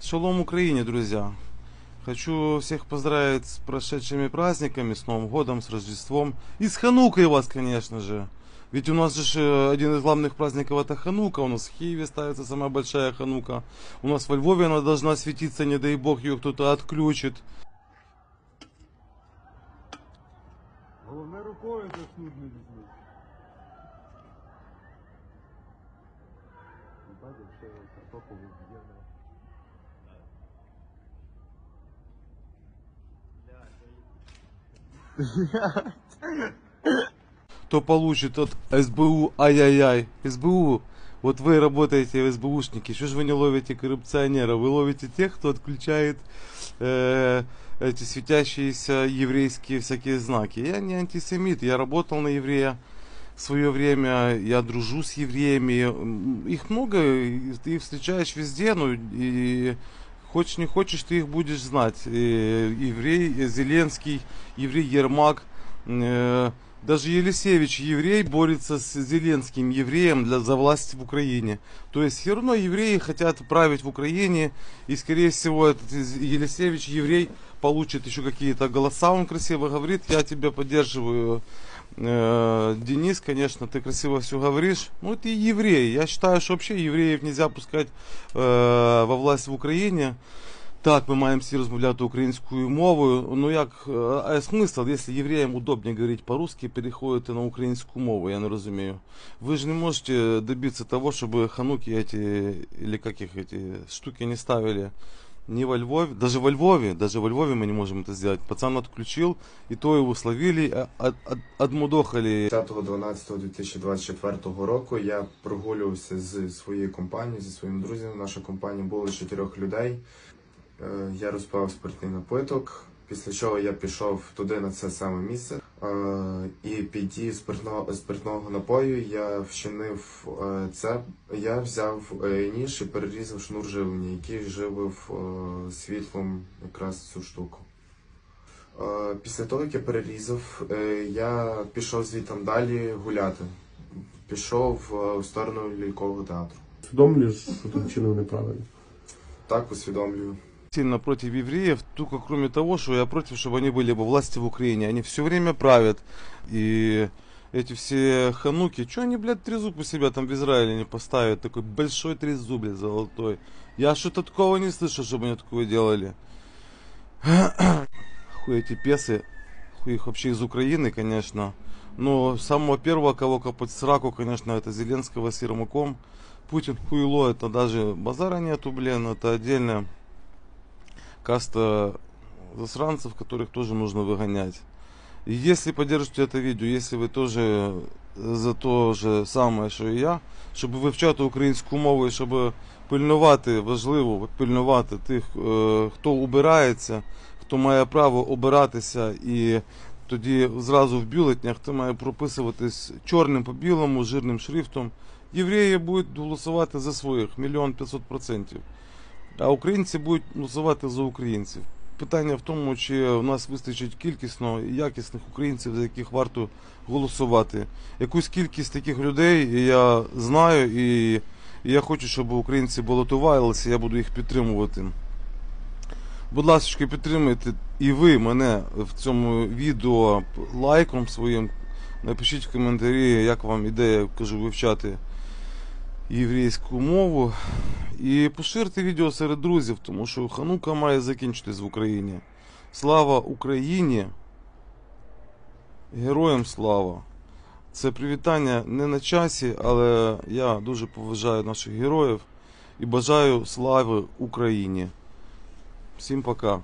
Шалом Украине, друзья! Хочу всех поздравить с прошедшими праздниками, с Новым годом, с Рождеством. И с Ханукой вас, конечно же. Ведь у нас же э, один из главных праздников это Ханука. У нас в Киеве ставится самая большая Ханука. У нас во Львове она должна светиться, не дай бог ее кто-то отключит. Головне рукою заснуть не візьму. Бачиш, що картоплю в'єднав. Кто получит от СБУ, ай-яй-яй, СБУ, вот вы работаете в СБУшнике, что же вы не ловите коррупционеров? Вы ловите тех, кто отключает э, эти светящиеся еврейские всякие знаки. Я не антисемит, я работал на еврея в свое время, я дружу с евреями, их много, ты их встречаешь везде, ну и хочешь не хочешь, ты их будешь знать. Э, еврей э, Зеленский, еврей Ермак, э, даже Елисевич, еврей, борется с Зеленским евреем для, за власть в Украине. То есть все равно евреи хотят править в Украине, и скорее всего этот Елисевич, еврей, получит еще какие-то голоса, он красиво говорит, я тебя поддерживаю, Э, Денис, конечно, ты красиво все говоришь. Ну, ты еврей. Я считаю, что вообще евреев нельзя пускать э, во власть в Україні. Так, ми маємо всі розмовляти українською мовою. Ну як е, а смисл, якщо євреям удобнее говорити по-русски, переходити на українську мову, я не розумію. Ви ж не можете добитися того, щоб хануки эти, или как их эти штуки не ставили не во Львове, даже во Львове, даже во Львове мы не можем это сделать. Пацан отключил, и то его словили, а- от- от- отмудохали 10.12.2024 року я прогулювався з своєю компанією, зі своїм друзем. Наша компанія була чотирьох людей. Е, Я розпав спиртний напиток, після чого я пішов туди на це саме місце. Е, І під дією спиртного, спиртного напою я вчинив е, це. Я взяв ніж і перерізав шнур живлення, який живив світлом якраз цю штуку. Після того, як я перерізав, я пішов звідти далі гуляти. Пішов в сторону лялькового театру. Усвідомлюєш, що ти вчинив неправильно. Так усвідомлюю сильно против евреев, только кроме того, что я против, чтобы они были во власти в Украине. Они все время правят. И эти все хануки, что они, блядь, трезуб у себя там в Израиле не поставят? Такой большой трезуб, блядь, золотой. Я что-то такого не слышал, чтобы они такое делали. Хуй эти песы, хуй их вообще из Украины, конечно. Но самого первого, кого копать в сраку, конечно, это Зеленского с Ермаком. Путин хуйло, это даже базара нету, блин, это отдельно каста засранцев, которых тоже нужно выгонять. И если поддержите это видео, если ви теж за те же саме, що і я, щоб вивчати українську мову і щоб пильнувати, важливо пильнувати тих, е, хто убирається, хто має право обиратися і тоді зразу в бюлетнях ти має прописуватись чорним по білому, жирним шрифтом. Євреї будуть голосувати за своїх мільйон п'ятсот процентів. А українці будуть голосувати за українців. Питання в тому, чи у нас вистачить кількісно і якісних українців, за яких варто голосувати. Якусь кількість таких людей я знаю, і я хочу, щоб українці балотувалися, я буду їх підтримувати. Будь ласка, підтримуйте і ви мене в цьому відео лайком своїм. Напишіть в коментарі, як вам ідея кажу, вивчати єврейську мову. І поширте відео серед друзів, тому що Ханука має закінчитись в Україні. Слава Україні! Героям слава! Це привітання не на часі, але я дуже поважаю наших героїв і бажаю слави Україні. Всім пока!